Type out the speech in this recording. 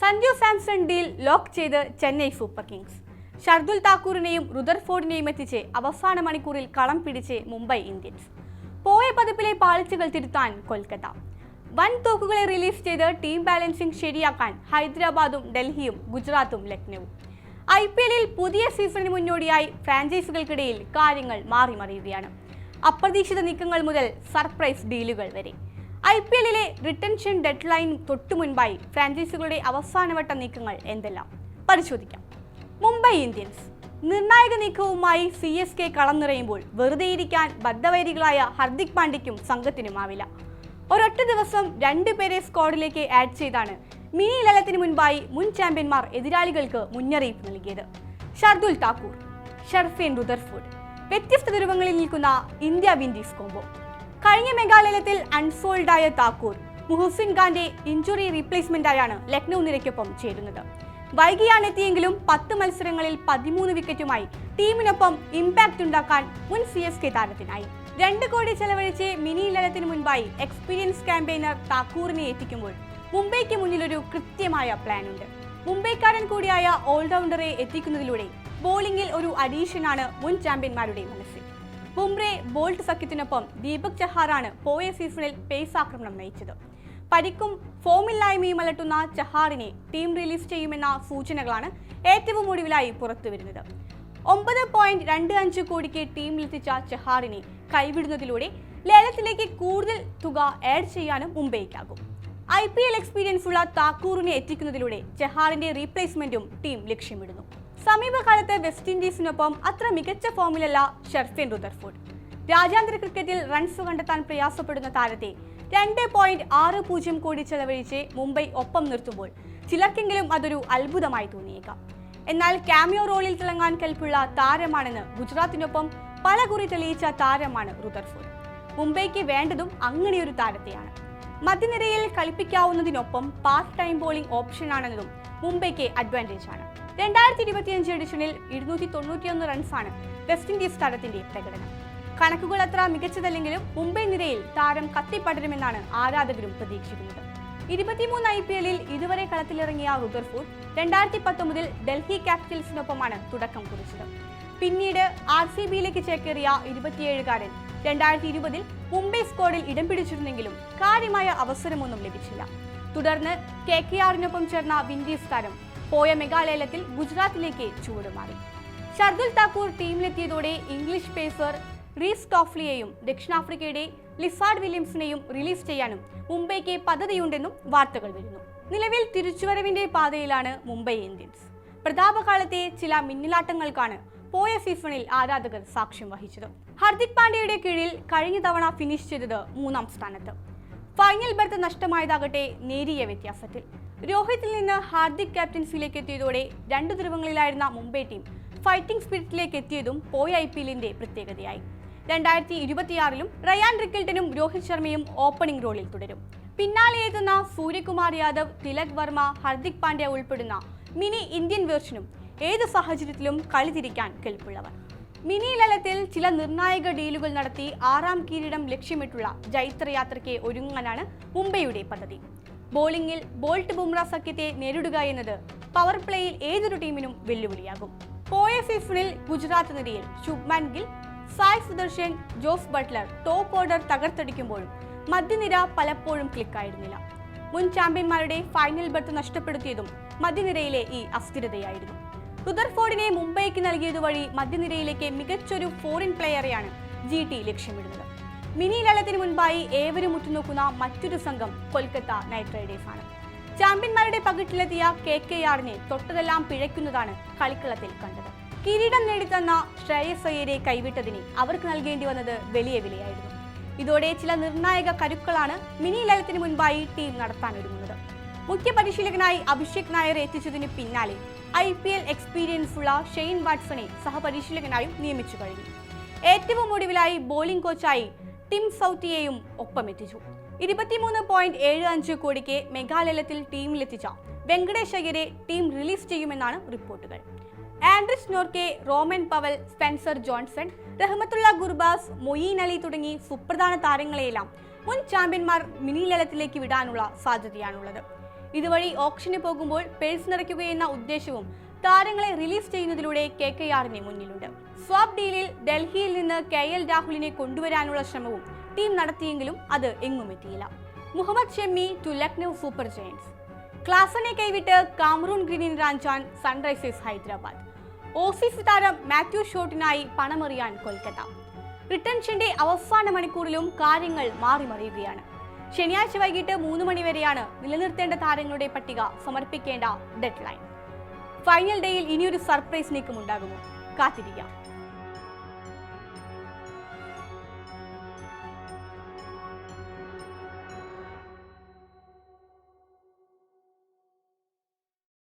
Sanju Samson deal lock ചെയ്ത് Chennai super Kings. Shardul താക്കൂറിനെയും റുദർഫോർഡിനെയും എത്തിച്ച് അവസാന മണിക്കൂറിൽ കളം പിടിച്ച് മുംബൈ ഇന്ത്യൻസ്. പോയ പതിപ്പിലെ പാളിച്ചകൾ തിരുത്താൻ കൊൽക്കത്ത. വൻ തോക്കുകളെ റിലീസ് ചെയ്ത് ടീം ബാലൻസിംഗ് ശരിയാക്കാൻ ഹൈദരാബാദും ഡൽഹിയും ഗുജറാത്തും ലക്നൌവും ഐ പി എല്ലിൽ പുതിയ സീസണിന് മുന്നോടിയായി ഫ്രാഞ്ചൈസികൾക്കിടയിൽ കാര്യങ്ങൾ മാറി മറിയുകയാണ് അപ്രതീക്ഷിത നീക്കങ്ങൾ മുതൽ സർപ്രൈസ് ഡീലുകൾ വരെ. ഐ പി എല്ലിലെ റിട്ടൻഷൻ ഡെഡ് ലൈൻ തൊട്ടു മുൻപായി ഫ്രാഞ്ചൈസികളുടെ അവസാനവട്ട നീക്കങ്ങൾ എന്തെല്ലാം? പരിശോധിക്കാം. മുംബൈ ഇന്ത്യൻസ് നിർണായക നീക്കവുമായി സി എസ് കെ കളന്നിറയുമ്പോൾ വെറുതെയിരിക്കാൻ ബദ്ധവൈരികളായ ഹർദിക് പാണ്ഡ്യയ്ക്കും സംഘത്തിനുമാവില്ല. ഒരൊറ്റ ദിവസം രണ്ടു പേരെ സ്ക്വാഡിലേക്ക് ആഡ് ചെയ്താണ് മിനി ലലത്തിന് മുൻപായി മുൻ ചാമ്പ്യന്മാർ എതിരാളികൾക്ക് മുന്നറിയിപ്പ് നൽകിയത്. Shardul Thakur Sherfane Rutherford. വ്യത്യസ്ത ധ്രുവങ്ങളിൽ നിൽക്കുന്ന ഇന്ത്യ വിൻഡീസ് കോംബോ കഴിഞ്ഞ മെഗാലയത്തിൽ അൺഫോൾഡായ താക്കൂർ മുഹസിൻ ഖാന്റെ ഇഞ്ചുറി റീപ്ലേസ്മെന്റായാണ് ലക്നൗ നിരയ്ക്കൊപ്പം ചേരുന്നത്. വൈകിയാണ് എത്തിയെങ്കിലും പത്ത് മത്സരങ്ങളിൽ പതിമൂന്ന് വിക്കറ്റുമായി ടീമിനൊപ്പം ഇമ്പാക്ട് ഉണ്ടാക്കാൻ മുൻ സി എസ് കെ താരത്തിനായി. രണ്ട് കോടി ചെലവഴിച്ച് മിനി ലലത്തിന് മുൻപായി എക്സ്പീരിയൻസ് ക്യാമ്പയിനർ താക്കൂറിനെ എത്തിക്കുമ്പോൾ മുംബൈക്ക് മുന്നിൽ ഒരു കൃത്യമായ പ്ലാൻ ഉണ്ട്. മുംബൈക്കാരൻ കൂടിയായ ഓൾറൗണ്ടറെ എത്തിക്കുന്നതിലൂടെ ബോളിംഗിൽ ഒരു അഡീഷനാണ് മുൻ ചാമ്പ്യന്മാരുടെ മനസ്സിൽ. ബുംറെ ബോൾട്ട് സഖ്യത്തിനൊപ്പം ദീപക് ചഹാറാണ് പോയ സീസണിൽ പേസ് ആക്രമണം നയിച്ചത്. പരിക്കും ഫോമില്ലായ്മയും അലട്ടുന്ന ചഹാറിനെ ടീം റിലീസ് ചെയ്യുമെന്ന സൂചനകളാണ് ഏറ്റവും ഒടുവിലായി പുറത്തുവരുന്നത്. ഒമ്പത് പോയിന്റ് രണ്ട് അഞ്ച് കോടിക്ക് ടീമിലെത്തിച്ച ചഹാറിനെ കൈവിടുന്നതിലൂടെ ലേലത്തിലേക്ക് കൂടുതൽ തുക ആഡ് ചെയ്യാനും മുംബൈക്കാകും. ഐ പി എൽ എക്സ്പീരിയൻസ് ഉള്ള താക്കൂറിനെ എത്തിക്കുന്നതിലൂടെ ചെഹാറിന്റെ റീപ്ലേസ്മെന്റും ടീം ലക്ഷ്യമിടുന്നു. സമീപകാലത്ത് വെസ്റ്റ് ഇൻഡീസിനൊപ്പം അത്ര മികച്ച ഫോമിലല്ല ഷെർഫിൻ റുദർഫോർഡ് രാജ്യാന്തര ക്രിക്കറ്റിൽ റൺസ് കണ്ടെത്താൻ പ്രയാസപ്പെടുന്ന താരത്തെ രണ്ട് പോയിന്റ് ആറ് പൂജ്യം കോടി ചെലവഴിച്ച് മുംബൈ ഒപ്പം നിർത്തുമ്പോൾ ചിലർക്കെങ്കിലും അതൊരു അത്ഭുതമായി തോന്നിയേക്കാം. എന്നാൽ ക്യാമിയോ റോളിൽ തിളങ്ങാൻ കൽപ്പുള്ള താരമാണെന്ന് ഗുജറാത്തിനൊപ്പം പല കുറി തെളിയിച്ച താരമാണ് റുദർഫോർഡ് മുംബൈക്ക് വേണ്ടതും അങ്ങനെയൊരു താരത്തെയാണ്. മധ്യനിരയിൽ കളിപ്പിക്കാവുന്നതിനൊപ്പം പാർട്ട് ടൈം ബോളിംഗ് ഓപ്ഷൻ ആണെന്നതും മുംബൈക്ക് അഡ്വാന്റേജ് ആണ്. രണ്ടായിരത്തി ഇരുപത്തിയഞ്ച് എഡിഷനിൽ ഇരുന്നൂറ്റി തൊണ്ണൂറ്റിയൊന്ന് റൺസാണ് വെസ്റ്റ് ഇൻഡീസ് താരത്തിന്റെ പ്രകടനം. കണക്കുകൾ അത്ര മികച്ചതല്ലെങ്കിലും മുംബൈ നിരയിൽ താരം കത്തിപ്പടരുമെന്നാണ് ആരാധകരും പ്രതീക്ഷിക്കുന്നത്. ഇരുപത്തിമൂന്ന് ഐ പി എല്ലിൽ ഇതുവരെ കളത്തിലിറങ്ങിയ റുദർഫോർഡ് രണ്ടായിരത്തി പത്തൊമ്പതിൽ ഡൽഹി ക്യാപിറ്റൽസിനൊപ്പമാണ് തുടക്കം കുറിച്ചത്. പിന്നീട് ആർ സി ബിയിലേക്ക് ചേക്കേറിയ ഇരുപത്തിയേഴുകാരൻ രണ്ടായിരത്തി ഇരുപതിൽ മുംബൈ സ്ക്വാഡിൽ ഇടം പിടിച്ചിരുന്നെങ്കിലും കാര്യമായ അവസരമൊന്നും ലഭിച്ചില്ല. തുടർന്ന് കെ കെ ആറിനൊപ്പം ചേർന്ന വിൻഡീസ് താരം പോയ മെഘാലയത്തിൽ ഗുജറാത്തിലേക്ക് ചുവടുമാറി. ഷർദുൽ താക്കൂർ ടീമിലെത്തിയതോടെ ഇംഗ്ലീഷ് പേസർ റീസ് ടോഫ്ലിയെയും ദക്ഷിണാഫ്രിക്കയുടെ ലിസാർഡ് വില്യംസിനെയും റിലീസ് ചെയ്യാനും മുംബൈക്ക് പദ്ധതിയുണ്ടെന്നും വാർത്തകൾ വരുന്നു. നിലവിൽ തിരിച്ചുവരവിന്റെ പാതയിലാണ് മുംബൈ ഇന്ത്യൻസ്. പ്രതാപകാലത്തെ ചില മിന്നലാട്ടങ്ങൾക്കാണ് പോയ സീസണിൽ ആരാധകർ സാക്ഷ്യം വഹിച്ചത്. ഹർദിക് പാണ്ഡ്യയുടെ കീഴിൽ കഴിഞ്ഞ തവണ ഫിനിഷ് ചെയ്തത് മൂന്നാം സ്ഥാനത്ത്. ഫൈനൽ ബർത്ത് നഷ്ടമായതാകട്ടെ നേരിയ വ്യത്യാസത്തിൽ. രോഹിത്തിൽ നിന്ന് ഹാർദിക് ക്യാപ്റ്റൻസിയിലേക്ക് എത്തിയതോടെ രണ്ടു ധ്രുവങ്ങളിലായിരുന്ന മുംബൈ ടീം ഫൈറ്റിംഗ് സ്പിരിറ്റിലേക്ക് എത്തിയതും പോയ ഐ പി എല്ലിന്റെ പ്രത്യേകതയായി. രണ്ടായിരത്തി ഇരുപത്തിയാറിലും റയാൻ റിക്കൽട്ടനും രോഹിത് ശർമ്മയും ഓപ്പണിംഗ് റോളിൽ തുടരും. പിന്നാലെ എത്തുന്ന സൂര്യകുമാർ യാദവ് തിലക് വർമ്മ ഹർദിക് പാണ്ഡ്യ ഉൾപ്പെടുന്ന മിനി ഇന്ത്യൻ വേർഷനും ഏത് സാഹചര്യത്തിലും കളി തിരിക്കാൻ കെൽപ്പുള്ളവർ. മിനി ലലത്തിൽ ചില നിർണായക ഡീലുകൾ നടത്തി ആറാം കിരീടം ലക്ഷ്യമിട്ടുള്ള ജൈത്രയാത്രയ്ക്ക് ഒരുങ്ങാനാണ് മുംബൈയുടെ പദ്ധതി. ബോളിംഗിൽ ബോൾട്ട് ബുംറ സഖ്യത്തെ നേരിടുക എന്നത് പവർ പ്ലേയിൽ ഏതൊരു ടീമിനും വെല്ലുവിളിയാകും. പോയ സീസണിൽ ഗുജറാത്ത് നിരയിൽ Shubman Gill Sai Sudharsan Jos Buttler top order തകർത്തടിക്കുമ്പോഴും മധ്യനിര പലപ്പോഴും ക്ലിക്കായിരുന്നില്ല മുൻ ചാമ്പ്യന്മാരുടെ ഫൈനൽ ബർത്ത് നഷ്ടപ്പെടുത്തിയതും മധ്യനിരയിലെ ഈ അസ്ഥിരതയായിരുന്നു. റുദർഫോർഡിനെ മുംബൈക്ക് നൽകിയതുവഴി മധ്യനിരയിലേക്ക് മികച്ചൊരു ഫോറിൻ പ്ലെയറെയാണ് ജി ടി ലക്ഷ്യമിടുന്നത്. മിനി ലളത്തിന് മുൻപായി ഏവരും ഉറ്റുനോക്കുന്ന മറ്റൊരു സംഘം കൊൽക്കത്ത നൈറ്റ് റൈഡേഴ്സാണ്. ചാമ്പ്യന്മാരുടെ പകിട്ടിലെത്തിയ കെ കെ ആറിനെ തൊട്ടതെല്ലാം പിഴയ്ക്കുന്നതാണ് കളിക്കളത്തിൽ കണ്ടത്. കിരീടം നേടിത്തന്ന ശ്രേയസ് അയ്യരെ കൈവിട്ടതിന് അവർക്ക് നൽകേണ്ടി വന്നത് വലിയ വിലയായിരുന്നു. ഇതോടെ ചില നിർണായക കരുക്കളാണ് മിനി ലലത്തിന് മുൻപായി ടീം നടത്താനൊരുങ്ങുന്നത് മുഖ്യ പരിശീലകനായി അഭിഷേക് നായർ എത്തിച്ചതിന് പിന്നാലെ ഐ പി എൽ എക്സ്പീരിയൻസ് ഉള്ള ഷെയ്ൻ വാട്സണെ സഹപരിശീലകനായും നിയമിച്ചു കഴിഞ്ഞു. ഏറ്റവും ഒടുവിലായി ബോളിംഗ് കോച്ചായി ടിം സൗത്തിയെയും ഒപ്പമെത്തിച്ചു. ഇരുപത്തിമൂന്ന് പോയിന്റ് ഏഴ് അഞ്ച് കോടിക്ക് മെഘാലയത്തിൽ ടീമിലെത്തിച്ച വെങ്കടേഷ് അയ്യരെ ടീം റിലീസ് ചെയ്യുമെന്നാണ് റിപ്പോർട്ടുകൾ. Anrich Nortje Rovman Powell Spencer Johnson Rahmanullah Gurbaz Moeen Ali തുടങ്ങി സുപ്രധാന താരങ്ങളെയെല്ലാം മുൻ ചാമ്പ്യന്മാർ മിനി ലലത്തിലേക്ക് വിടാനുള്ള സാധ്യതയാണുള്ളത്. ഇതുവഴി ഓപ്ഷന് പോകുമ്പോൾ പേഴ്സ് നിറയ്ക്കുകയെന്ന ഉദ്ദേശവും താരങ്ങളെ റിലീസ് ചെയ്യുന്നതിലൂടെ കെ കെ ആറിന് മുന്നിലുണ്ട്. സ്വാപ് ഡീലിൽ ഡൽഹിയിൽ നിന്ന് കെ എൽ രാഹുലിനെ കൊണ്ടുവരാനുള്ള ശ്രമവും ടീം നടത്തിയെങ്കിലും അത് എങ്ങും എത്തിയില്ല. Mohammed Shami to Lucknow Super Giants ക്ലാസനെ കൈവിട്ട് കാമറൂൺ ഗ്രീനിൻ റാഞ്ചാൻ സൺറൈസേഴ്സ് ഹൈദരാബാദ്. ഓസീസ് താരം മാത്യു ഷോട്ടിനായി പണമെറിയാൻ കൊൽക്കത്ത. റിട്ടൻഷന്റെ അവസാന മണിക്കൂറിലും കാര്യങ്ങൾ മാറിമറിയുകയാണ്. ശനിയാഴ്ച വൈകിട്ട് മൂന്ന് മണിവരെയാണ് നിലനിർത്തേണ്ട താരങ്ങളുടെ പട്ടിക സമർപ്പിക്കേണ്ട ഡെഡ് ലൈൻ ഫൈനൽ ഡേയിൽ ഇനിയൊരു സർപ്രൈസ് നീക്കം ഉണ്ടാകുമോ? കാത്തിരിക്കാം.